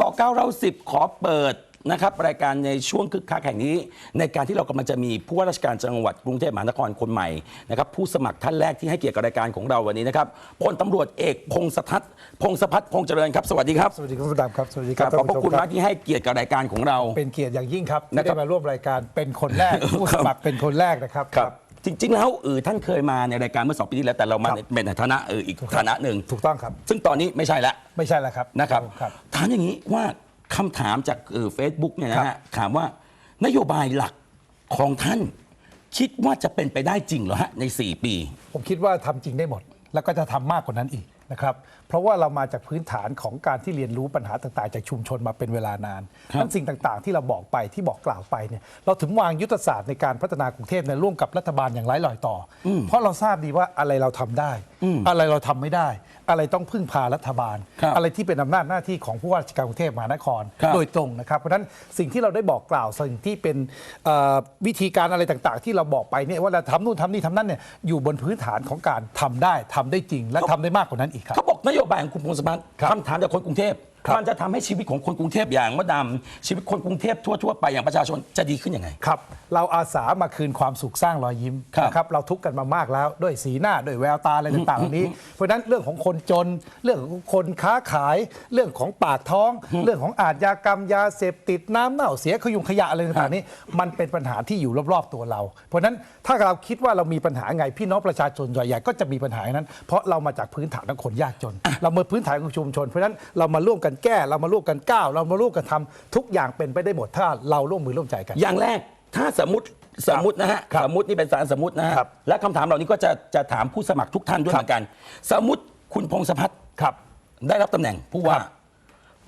น่นอนนะครับวันนี้บอกเก้าเราสิบขอเปิดนะครับรายการในช่วงคึกคักแห่งนี้ ในการที่เรากำลังจะมีผู้ว่าราชการจังหวัดกรุงเทพมหานครคนใหม่นะครับผู้สมัครท่านแรกที่ให้เกียรติกับรายการของเราวันนี้นะครับพลตำรวจเอกพงศทัศน์พงศพัฒน์พงษ์เจริญครับสวัสดีครับสวัสดีครับคุณดำครับสวัสดีคครัรับบขอบพระคุณท่นมากผู้ชที่ให้เกียรติกับรายการของเรา เป็นเกียรติอย่างยิ่งครับนะที่ครับได้มาร่วมรายการเป็นคนแรกผู้สมัครเป็นคนแรกนะครับ จริงๆแล้วเออท่านเคยมาในรายการเมื่อสองปีที่แล้วแต่เรามาครับในเป็นในฐานะเอออีกฐานะหนึ่งถูกต้องครับ ซึ่งตอนนี้ไม่ใช่ละไม่ใช่แล้วครับนะครับครับ ถามอย่างนี้ว่าคำถามจากเฟซบุ๊กเนี่ยนะครัฮะบถามว่านโยบายหลักของท่านคิดว่าจะเป็นไปได้จริงเหรอฮะใน 4 ปี ผมคิดว่าทำจริงได้หมด แล้วก็จะทำมากกว่านั้นอีก นะครับเพราะว่าเรามาจากพื้นฐานของการที่เรียนรู้ปัญหาต่างๆ จากชุมชนมาเป็นเวลานานครับนั้นสิ่งต่างๆ ที่เราบอกไปที่บอกกล่าวไปเนี่ยเราถึงวางยุทธศาสตร์ในการพัฒนากรุงเทพเนี่ยร่วมกับรัฐบาลอย่างไร้ลอยต่ออเพราะเราทราบดีว่าอะไรเราทำได้ อะไรเราทำไม่ได้ อะไรต้องพึ่งพารัฐบาล ครับอะไรที่เป็นอำนาจหน้าที่ของผู้ว่าราชการกรุงเทพมหานคร ครับ โดยตรงนะครับเพราะฉะนั้นสิ่งที่เราได้บอกกล่าวสิ่งที่เป็นเอ่อวิธีการอะไรต่างๆ ที่เราบอกไปเนี่ยว่าเราทำนู่นทำนี่ทำนั่นเนี่ยอยู่บนพื้นฐานของการทำได้ทำได้จริง และทำได้มากกว่านั้นอีกครับ เขาบอกนโยบายของคุณพงศพัฒน์ครับ คำถามจากคนกรุงเทพครับ มันจะทำให้ชีวิตของคนกรุงเทพอย่างมดดำชีวิตคนกรุงเทพทั่วๆไปอย่างประชาชนจะดีขึ้นยังไงครับเราอาสามาคืนความสุขสร้างรอยยิ้มครับนะครับเราทุกข์กันมามากแล้วด้วยสีหน้าด้วยแววตาอะไรต่างๆเหล่านี้ เพราะฉะนั้นเรื่องของคนจน เรื่องของคนค้าขาย เรื่องของปากท้อง เรื่องของอาชญากรรมยาเสพติดน้ำเน่าเสียขยุงขยะอะไรต่างๆนี้ มันเป็นปัญหาที่อยู่รอบๆตัวเรา เพราะฉะนั้นถ้าเราคิดว่าเรามีปัญหาไงพี่น้องประชาชนส่วนใหญ่ก็จะมีปัญหาอย่างนั้น เพราะเรามาจากพื้นฐานของคนยากจน เรามาพื้นฐานของชุมชนเพราะฉะนั้นเรามาร่วมกันแก้เรามาร่วมกันก้าวเรามาร่วมกันทำทุกอย่างเป็นไปได้หมดถ้าเราร่วมมือร่วมใจกัน อย่างแรกถ้าสมมติสมมตินะฮะครับสมมตินี่เป็นสารสมมตินะฮะครับและคำถามเหล่านี้ก็จะจะถามผู้สมัครทุกท่านด้วยคเหรับมือนกัน สมมติคุณพงศพัฒน์ครับ ได้รับตำแหน่งผู้ว่า ครับ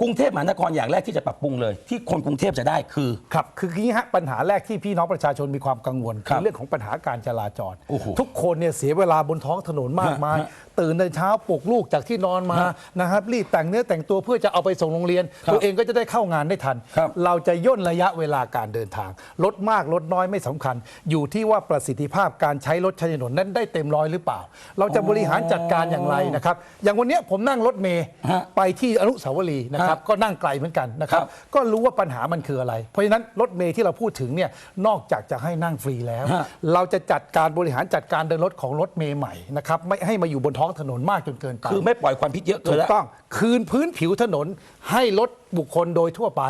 กรุงเทพมหานครอย่างแรกที่จะปรับปรุงเลย ที่คนกรุงเทพจะได้คือ ครับ คืออย่างนี้ฮะปัญหาแรกที่พี่น้องประชาชนมีความกังวลครับคือเรื่องของปัญหาการจราจร โอ้โหทุกคนเนี่ยเสียเวลาบนท้องถนนมากมาย ฮะตื่นในเช้าปลุกลูกจากที่นอนมาฮะนะครับรีบแต่งเนื้อแต่งตัวเพื่อจะเอาไปส่งโรงเรียน ครับตัวเองก็จะได้เข้างานได้ทัน ครับ เราจะย่นระยะเวลาการเดินทาง ลดมากลดน้อยไม่สำคัญ อยู่ที่ว่าประสิทธิภาพการใช้รถใช้ถนนนั้นได้เต็มร้อยหรือเปล่า เราจะบริหารจัดการอย่างไรนะครับ อย่างวันเนี้ยผมนั่งรถเมย์ฮะไปที่อนุสาวรีย์นะครับฮะก็นั่งไกลเหมือนกันนะครับครับ ก็รู้ว่าปัญหามันคืออะไร เพราะฉะนั้นรถเมย์ที่เราพูดถึงเนี่ยนอกจากจะให้นั่งฟรีแล้วฮะเราจะจัดการบริหารจัดการเดินรถของรถเมย์ใหม่นะครับไม่ให้มาอยู่บนท้องถนนมากจนเกินไปคือไม่ปล่อยควันพิษเยอะเกิถูนกแล้วต้องคืนพื้นผิวถนนให้รถบุคคลโดยทั่วไป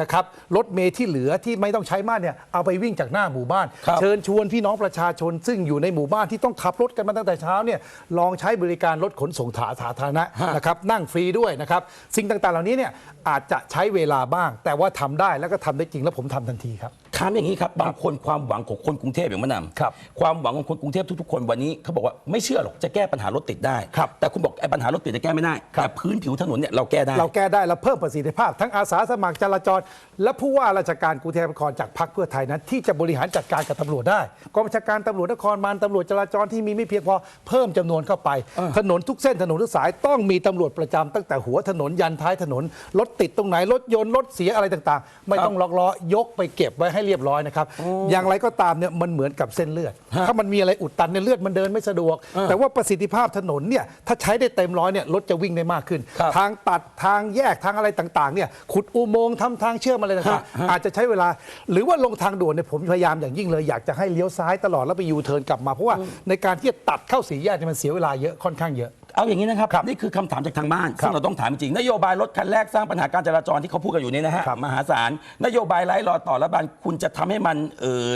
นะครับรถเมย์ที่เหลือที่ไม่ต้องใช้มากเนี่ยเอาไปวิ่งจากหน้าหมู่บ้านครับเชิญชวนพี่น้องประชาชน ซึ่งอยู่ในหมู่บ้านที่ต้องขับรถกันมาตั้งแต่เช้าเนี่ยลองใช้บริการรถขนส่งถาสาธารณะฮะนะครับนั่งฟรีด้วยนะครับสิ่งต่างๆ เหล่านี้เนี่ยอาจจะใช้เวลาบ้าง แต่ว่าทำได้แล้วก็ทำได้จริงแล้วผมทำทันทีครับถามอย่างนี้ครับบางคนความหวังของคนกรุงเทพอย่างมะนำครับความหวังของคนกรุงเทพทุกๆคนวันนี้เขาบอกว่าไม่เชื่อหรอกจะแก้ปัญหารถติดได้ครับแต่คุณบอกไอ้ปัญหารถติดจะแก้ไม่ได้ครับแต่พื้นผิวถนนเนี่ยเราแก้ได้ เราแก้ได้และเพิ่มประสิทธิภาพ ทั้งอาสาสมัครจราจร และผู้ว่าราชการกรุงเทพมหานครจากพรรคเพื่อไทยนั้นที่จะบริหารจัดการกับตำรวจได้กองบัญชาการตำรวจนครบาลตำรวจจราจรที่มีไม่เพียงพอเพิ่มจำนวนเข้าไป ถนนทุกเส้นถนนทุกสายต้องมีตำรวจประจำตั้งแต่หัวถนนยันท้ายถนนรถติดตรงไหนรถยนต์รถเสียอะไรต่างๆ ไม่ต้องล็อกล้อยกไปเก็บไว้ให้เรียบร้อยนะครับ อย่างไรก็ตามเนี่ยมันเหมือนกับเส้นเลือด ถ้ามันมีอะไรอุดตันในยเลือดมันเดินไม่สะดวก แต่ว่าประสิทธิภาพถนนเนี่ยถ้าใช้ได้เต็มร้อยเนี่ยรถจะวิ่งได้มากขึ้นครับทางตัดทางแยกทางอะไรต่างๆเนี่ยขุดอุโมงค์ทำทางเชื่อมอะไรต่างฮะฮะๆอาจจะใช้เวลา หรือว่าลงทางด่วนเนี่ยผมพยายามอย่างยิ่งเลยอยากจะให้เลี้ยวซ้ายตลอดแล้วไปยูเทิร์นกลับมาเพราะว่าในการที่จะตัดเข้าสี่แยกเนี่ยมันเสียเวลาเยอะค่อนข้างเยอะ เอาอย่างนี้นะครับ นี่คือคำถามจากทางบ้านครับซึ่งเราต้องถามจริงๆนโยบายรถคันแรกสร้างปัญหาการจราจรที่เขาพูดกันอยู่นี่นะฮะครับมหาศาล นโยบายไร้รอต่อรัฐบาลคุณจะทำให้มันเอ่อ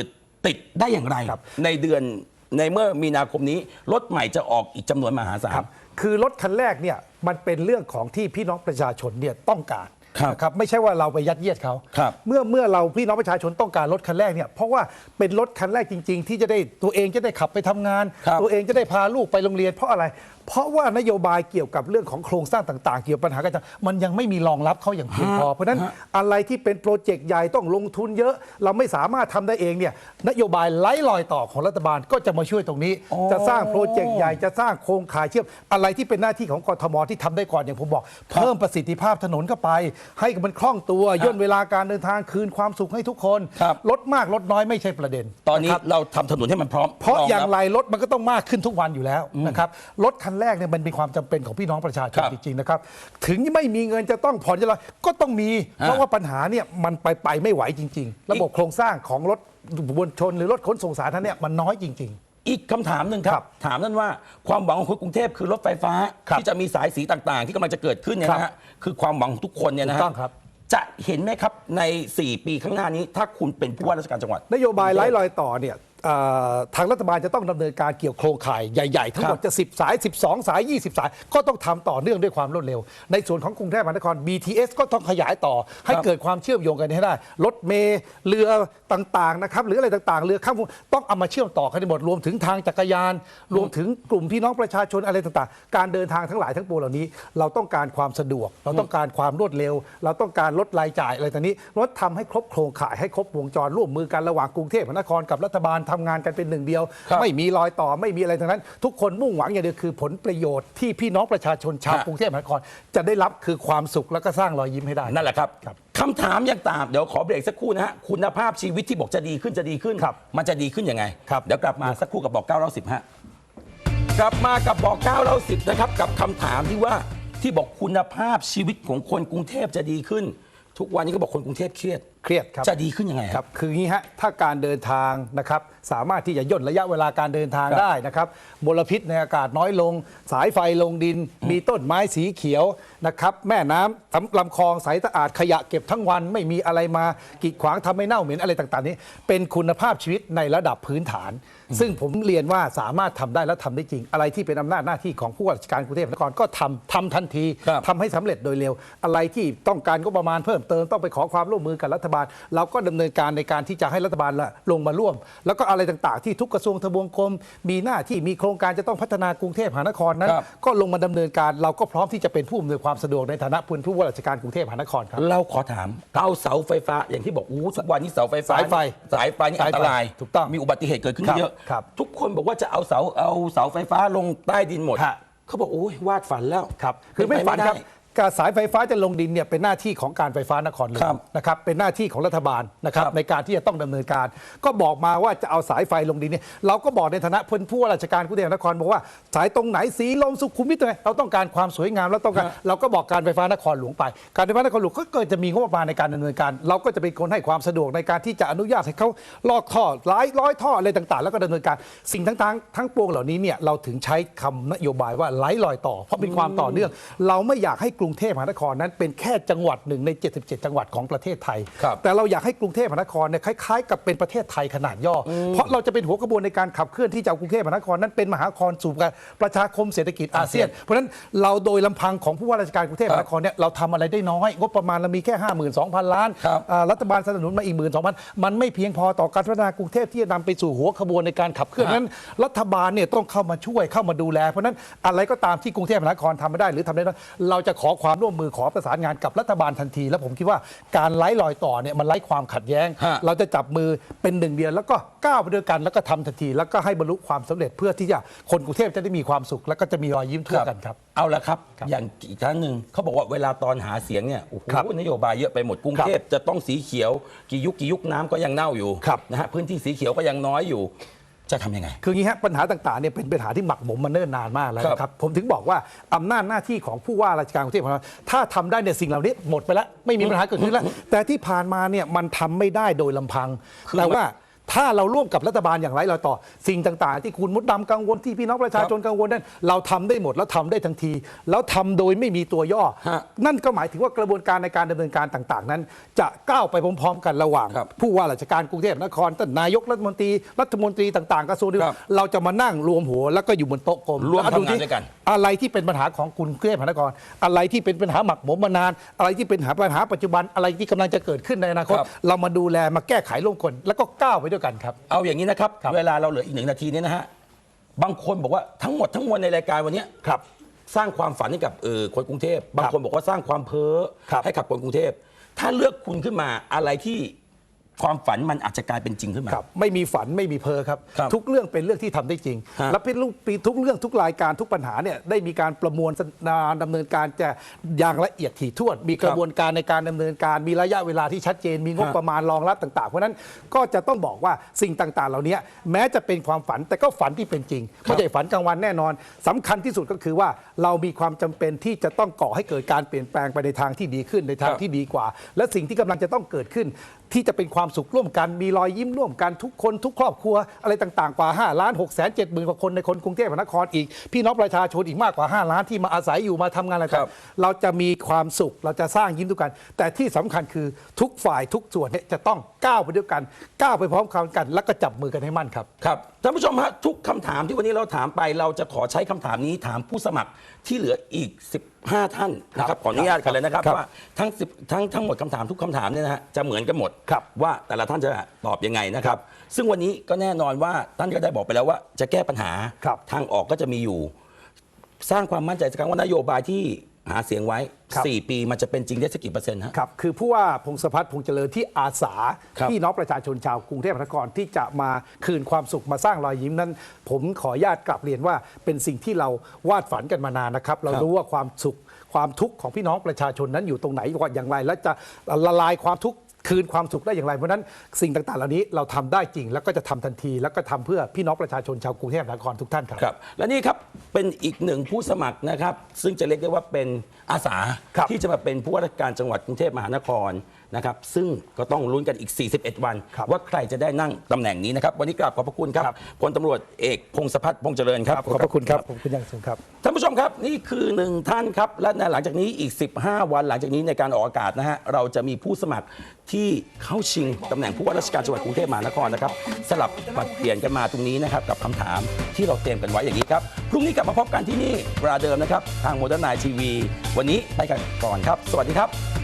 ติดได้อย่างไรครับในเดือนในเมื่อมีนาคมนี้รถใหม่จะออกอีกจำนวนมหาศาคล รับคือรถคันแรกเนี่ยมันเป็นเรื่องของที่พี่น้องประชาชนเนี่ยต้องการครับนะครับไม่ใช่ว่าเราไปยัดเยียดเขาครับเมื่อเมื่อเราพี่น้องประชาชนต้องการรถคันแรกเนี่ยเพราะว่าเป็นรถคันแรกจริง ๆ ที่จะได้ตัวเองจะได้ขับไปทำงาน ครับตัวเองจะได้พาลูกไปโรงเรียน เพราะอะไร เพราะว่านโยบายเกี่ยวกับเรื่องของโครงสร้างต่าง ๆ เกี่ยวกับปัญหาการจราจรมันยังไม่มีรองรับเขาอย่างเพียงพอ เพราะฉะนั้นอะไรที่เป็นโปรเจกต์ใหญ่ต้องลงทุนเยอะ เราไม่สามารถทำได้เองเนี่ยนโยบายไร้รอยต่อของรัฐบาลก็จะมาช่วยตรงนี้ จะสร้างโปรเจกต์ใหญ่จะสร้างโครงข่ายเชื่อมอะไรที่เป็นหน้าที่ของกทมที่ทำได้ก่อนอย่างผมบอก เพิ่มประสิทธิภาพถนนเข้าไป ให้มันคล่องตัวย่นเวลาการเดินทางคืนความสุขให้ทุกคนครับลดมากลดน้อยไม่ใช่ประเด็น ตอนนี้ะครับเราทำถนนให้มันพร้อม เพราะงบอย่างไรรถมันก็ต้องมากขึ้นทุกวันอยู่แล้วนะครับรถคันแรกเนี่ยมันมีความจำเป็นของพี่น้องประชาชนครับจริงๆนะครับ ถึงไม่มีเงินจะต้องผ่อนจะอะไรก็ต้องมี เพราะว่าปัญหาเนี่ยมันไปไปไม่ไหวจริง ๆ ระบบโครงสร้างของรถมวลชนหรือรถขนส่งสาธารณะเนี่ยมันน้อยจริงอีกคำถามหนึ่งคครัรับบถามนั่นว่าความหวังของคนกรุงเทพคือรถไฟฟ้า ครับที่จะมีสายสีต่างๆ ที่กำลังจะเกิดขึ้นเนี่ยครับนะฮะคือความหวังของทุกคนเนี่ยนะถูฮะกต้องครับ จะเห็นไหมครับใน 4 ปีข้างหน้านี้ ถ้าคุณเป็นผู้ว่าราชการจังหวัด นโยบายไร้รอยต่อเนี่ยเอ่อ ทางรัฐบาลจะต้องดำเนินการเกี่ยวโครงข่ายใหญ่ๆ ทั้งหมดจะ 10 สาย 12 สาย 20 สาย ก็ต้องทำต่อเนื่องด้วยความรวดเร็ว ในส่วนของกรุงเทพมหานคร BTS ก็ต้องขยายต่อ ให้ครับเกิดความเชื่อมโยงกันให้ได้ รถเมล์เรือต่างๆนะครับหรืออะไรต่างๆ เรือข้ามต้องเอามาเชื่อมต่อกันให้หมดรวมถึงทางจักรยาน รวมถึงกลุ่มพี่น้องประชาชนอะไรต่างๆ การเดินทางทั้งหลายทั้งปวงเหล่านี้ เราต้องการความสะดวก เราต้องการความรวดเร็ว เราต้องการลดรายจ่ายอะไรต่างนี้รถทำให้ครบโครงข่ายให้ครบวงจรร่วมมือกันระหว่างกรุงเทพมหานครกับรัฐบาลทำงานกันเป็นหนึ่งเดียวครับไม่มีรอยต่อไม่มีอะไรทั้งนั้น ทุกคนมุ่งหวังอย่างเดียวคือผลประโยชน์ที่พี่น้องประชาชนชาวฮะกรุงเทพมหานครจะได้รับคือความสุขแล้วก็สร้างรอยยิ้มให้ได้นั่นแหละครับครับคำถามยังตามเดี๋ยวขอเบรกสักครู่นะฮะคุณภาพชีวิตที่บอกจะดีขึ้นจะดีขึ้นครับมันจะดีขึ้นยังไงครับเดี๋ยวกลับมาสักครู่กับบอก9เรา10ฮะกลับมากับบอก9เรา10นะครับกับคำถามที่ว่าที่บอกคุณภาพชีวิตของคนกรุงเทพจะดีขึ้น ทุกวันนี้ก็บอกคนกรุงเทพเครียด เครียดครับจะดีขึ้นยังไงครับคืออย่างนี้ฮะถ้าการเดินทางนะครับสามารถที่จะย่นระยะเวลาการเดินทางครับได้นะครับมลพิษในอากาศน้อยลง สายไฟลงดิน มีต้นไม้สีเขียวนะครับแม่น้ำทำลำคลองใสสะอาดขยะเก็บทั้งวันไม่มีอะไรมากีดขวางทำให้เน่าเหม็นอะไรต่างๆ นี้ เป็นคุณภาพชีวิตในระดับพื้นฐาน ซึ่งผมเรียนว่าสามารถทำได้และทำได้จริง อะไรที่เป็นอำนาจหน้าที่ของผู้ว่าราชการกรุงเทพมหานครก็ทำทำทันทีครับทำให้สำเร็จโดยเร็ว อะไรที่ต้องการก็ประมาณเพิ่มเติมต้องไปขอความร่วมมือกับรัฐบาลเราก็ดำเนินการในการที่จะให้รัฐบาลละลงมาร่วม แล้วก็อะไรต่างๆ ที่ทุกกระทรวงทบวงกรมมีหน้าที่มีโครงการจะต้องพัฒนากรุงเทพมหานครนั้นครับก็ลงมาดำเนินการเราก็พร้อมที่จะเป็นผู้อำนวยความสะดวกในฐานะผู้ว่าราชการกรุงเทพมหานครครับเราขอถามเอาเสาไฟฟ้าอย่างที่บอกอู้ทุกวันนี้เสาไฟฟ้าสายไฟสายไฟนี่สายอันไฟตรายถูกต้องมีอุบัติเหตุเกิดขึ้นครับเยอะครับทุกคนบอกว่าจะเอาเสาเอาเสาไฟฟ้าลงใต้ดินหมดฮะเขาบอกโอ้ยวาดฝันแล้วครับ คือไม่เป็ฝันปครับด้ การสายไฟฟ้าจะลงดินเนี่ยเป็นหน้าที่ของการไฟฟ้านครหลวครังบนะครับเป็นหน้าที่ของรัฐบาลนะครับครับในการที่จะต้องดำเนินการ ก็บอกมาว่าจะเอาสายไฟลงดินเนี่ยเราก็บอกในฐานะเพื่อนผู้ว่าราชการกรุงเทพมหานครบอกว่าสายตรงไหนสีลมสุขุมวิทตรงไหนเราต้องการความสวยงามแล้วต้องการ เราก็บอกการไฟฟ้านครหลวงไป การไฟฟ้านครหลวงก็เกิดจะมีงบประมาณในการดำเนินการ เราก็จะเป็นคนให้ความสะดวกในการที่จะอนุญาตให้เขาลอกท่อหลายร้อยท่ออะไรต่างๆ แล้วก็ดำเนินการสิ่งต่างๆทั้งปวงเหล่านี้เนี่ยเราถึงใช้คำนโยบายว่าไร้รอยต่อ เพราะเป็นความต่อเนื่อง เราไม่อยากให้กรุงเทพมหานครนั้นเป็นแค่จังหวัดหนึ่งใน 77 จังหวัดของประเทศไทย ครับแต่เราอยากให้กรุงเทพมหานครเนี่ยคล้ายๆ กับเป็นประเทศไทยขนาดย่ออเพราะเราจะเป็นหัวขบวนในการขับเคลื่อนที่จะเอากรุงเทพมหานครนั้นเป็นมหานครสู่การประชาคมเศรษฐกิจอาเซียน เพราะฉะนั้นเราโดยลำพังของผู้ว่าราชการกรุงเทพมหานครเนี่ยเราทำอะไรได้น้อย งบประมาณเรามีแค่ 52,000 ล้านครับ อ่ารัฐบาลสนับสนุนมาอีก 12,000 มันไม่เพียงพอต่อการพัฒนากรุงเทพที่จะนำไปสู่หัวขบวนในการขับเคลื่อนฮะนั้นรัฐบาลเนี่ยต้องเข้ามาช่วยเข้ามาดูแล เพราะฉะนั้นอะไรก็ตามที่กรุงเทพมหานครทำไม่ได้หรือทำได้น้อยเราจะขอความร่วมมือขอประสานงานกับรัฐบาลทันที แล้วผมคิดว่าการไล่รอยต่อเนี่ยมันไล่ความขัดแย้ง ฮะ เราจะจับมือเป็นหนึ่งเดียวแล้วก็ก้าวไปด้วยกันแล้วก็ทำทันที แล้วก็ให้บรรลุความสำเร็จเพื่อที่จะคนกรุงเทพจะได้มีความสุข แล้วก็จะมีรอยยิ้มทั่วกันครับ เอาละครับอย่างอีกครั้งหนึ่งเขาบอกว่าเวลาตอนหาเสียงเนี่ยโอ้โหครับนโยบายเยอะไปหมดกรุงเทพจะต้องสีเขียว กี่ยุคกี่ยุคน้ำก็ยังเน่าอยู่ครับนะฮะพื้นที่สีเขียวก็ยังน้อยอยู่ จะทำยังไง คืออย่างนี้ฮะปัญหาต่างๆเนี่ยเป็นปัญหาที่หมักหมมมาเนิ่นนานมากแล้วครับนะครับผมถึงบอกว่าอำนาจหน้าที่ของผู้ว่าราชการกรุงเทพมหานครถ้าทำได้เนี่ยสิ่งเหล่านี้หมดไปแล้ว ไม่มีปัญหาเกิดขึ้นแล้ว แต่ที่ผ่านมาเนี่ยมันทำไม่ได้โดยลำพังคือแต่ว่า ถ้าเราร่วมกับรัฐบาลอย่างไรเราต่อ สิ่งต่างๆ ที่คุณมุดดำกังวลที่พี่น้องประชาชนกังวลนั้นเราทำได้หมดแล้วทำได้ทันที แล้วทำโดยไม่มีตัวย่อ ฮะนั่นก็หมายถึงว่ากระบวนการในการดำเนินการต่างๆ นั้น จะก้าวไปพร้อม ๆ กันระหว่าง ครับ ผู้ว่าราชการกรุงเทพมหานครท่านนายกรัฐมนตรีรัฐมนตรีต่างๆกระทรวงครับเราจะมานั่งรวมหัวแล้วก็อยู่บนโต๊ะกลมร่วมแล้ทำงานด้วยกัน อะไรที่เป็นปัญหาของกรุงเทพมหานคร อะไรที่เป็นปัญหาหมักหมมมานาน อะไรที่เป็นปัญหาปัญหาปัจจุบันอะไรที่กำลังจะเกิดขึ้นในอนาคตครับ เรามาดูแลมาแก้ไขร่วมกันแล้วก็ก้าวไปด้วยกันครับ เอาอย่างนี้นะครับครับ เวลาเราเหลืออีกหนึ่งนาทีนี้นะฮะ บางคนบอกว่าทั้งหมดทั้งมวลในรายการวันเนี้ยครับ สร้างความฝันให้กับเออคนกรุงเทพ บางคนบอกว่าสร้างความเพ้อครับให้กับคนกรุงเทพ ถ้าเลือกคุณขึ้นมาอะไรที่ ความฝันมันอาจจะกลายเป็นจริงขึ้นมา ครับไม่มีฝันไม่มีเพ้อครับ ครับทุกเรื่องเป็นเรื่องที่ทำได้จริง ฮะและเป็นทุกเรื่องทุกรายการทุกปัญหาเนี่ยได้มีการประมวลดำเนินการจะอย่างละเอียดถี่ถ้วน มีกระบวนการในการดำเนินการมีระยะเวลาที่ชัดเจน มีงบฮะ ประมาณรองรับต่าง ๆ เพราะฉะนั้นก็จะต้องบอกว่าสิ่งต่าง ๆ เหล่านี้แม้จะเป็นความฝันแต่ก็ฝันที่เป็นจริงไม่ใช่ฝันกลางวันแน่นอนสำคัญที่สุดก็คือว่าเรามีความจำเป็นที่จะต้องก่อให้เกิดการเปลี่ยนแปลงไปในทางที่ดีขึ้นในทางครับที่ดีกว่า และสิ่งที่กำลังจะต้องเกิดขึ้น ที่จะเป็นความสุขร่วมกันมีรอยยิ้มร่วมกันทุกคนทุกครอบครัวอะไรต่างๆกว่า5ล้าน6แสน7หมื่นกว่าคนในคนกรุงเทพมหานครอีก พี่น้องประชาชนอีกมากกว่า 5 ล้านที่มาอาศัยอยู่มาทำงานอะไรครัต่างบๆเราจะมีความสุขเราจะสร้างยิ้มทุกกัน แต่ที่สำคัญคือทุกฝ่ายทุกส่วนเนี่ยจะต้องก้าวไปด้วยกันก้าวไปพร้อมกัน แล้วก็จับมือกันให้มั่นครับครับท่านผู้ชมฮะทุกคำถามที่วันนี้เราถามไป เราจะขอใช้คำถามนี้ถามผู้สมัครที่เหลืออีก 15 ท่านนะครับขออนุญาตกันเลยนะครับครับว่าทั้ง10ทั้งทั้งหมดคำถามทุกคำถามเนี่ยนะฮะจะเหมือนกันหมดครับ ว่าแต่ละท่านจะตอบยังไงนะครับ ซึ่งวันนี้ก็แน่นอนว่าท่านก็ได้บอกไปแล้วว่าจะแก้ปัญหาครับ ทางออกก็จะมีอยู่ สร้างความมั่นใจสักครั้งว่านโยบายที่ หาเสียงไว้ ครับ 4 ปีมันจะเป็นจริงได้สักกี่เปอร์เซ็นต์ฮะ ครับ คือผู้ว่าพงศพัฒน์พงษ์เจริญที่อาสาครับ พี่น้องประชาชนชาวกรุงเทพมหานครที่จะมาคืนความสุขมาสร้างรอยยิ้มนั้น ผมขออนุญาตกลับเรียนว่าเป็นสิ่งที่เราวาดฝันกันมานานนะครับ เราครับรู้ว่าความสุขความทุกข์ของพี่น้องประชาชนนั้นอยู่ตรงไหนว่าอย่างไร และจะละลายความทุกข์ คืนความสุขได้อย่างไร เพราะฉะนั้นสิ่งต่างๆ เหล่านี้เราทำได้จริง แล้วก็จะทำทันที แล้วก็ทำเพื่อพี่น้องประชาชนชาวกรุงเทพมหานครทุกท่านครับครับและนี่ครับเป็นอีกหนึ่งผู้สมัครนะครับ ซึ่งจะเรียกได้ว่าเป็นอาสาครับที่จะมาเป็นผู้ว่าราชการจังหวัดกรุงเทพมหานคร นะครับซึ่งก็ต้องลุ้นกันอีก 41 วันครับว่าใครจะได้นั่งตำแหน่งนี้นะครับ วันนี้กราบขอบพระคุณครับพลตำรวจเอกพงศพัฒน์พงษ์เจริญครับ ขอบพระคุณครับผมคุณยังสูงครับ ท่านผู้ชมครับนี่คือหนึ่งท่านครับ และในหลังจากนี้อีก 15 วันหลังจากนี้ในการออกอากาศนะฮะเราจะมีผู้สมัครที่เข้าชิงตำแหน่งผู้ว่าราชการจังหวัดกรุงเทพมหานครนะครับสลับปรับเปลี่ยนกันมาตรงนี้นะครับกับคำถามที่เราเตรียมกันไว้อย่างนี้ครับพรุ่งนี้กลับมาพบกันที่นี่เวลาเดิมนะครับทางโมเดิร์นไนทีวีวันนี้ไปกันก่อนครับ สวัสดีครับ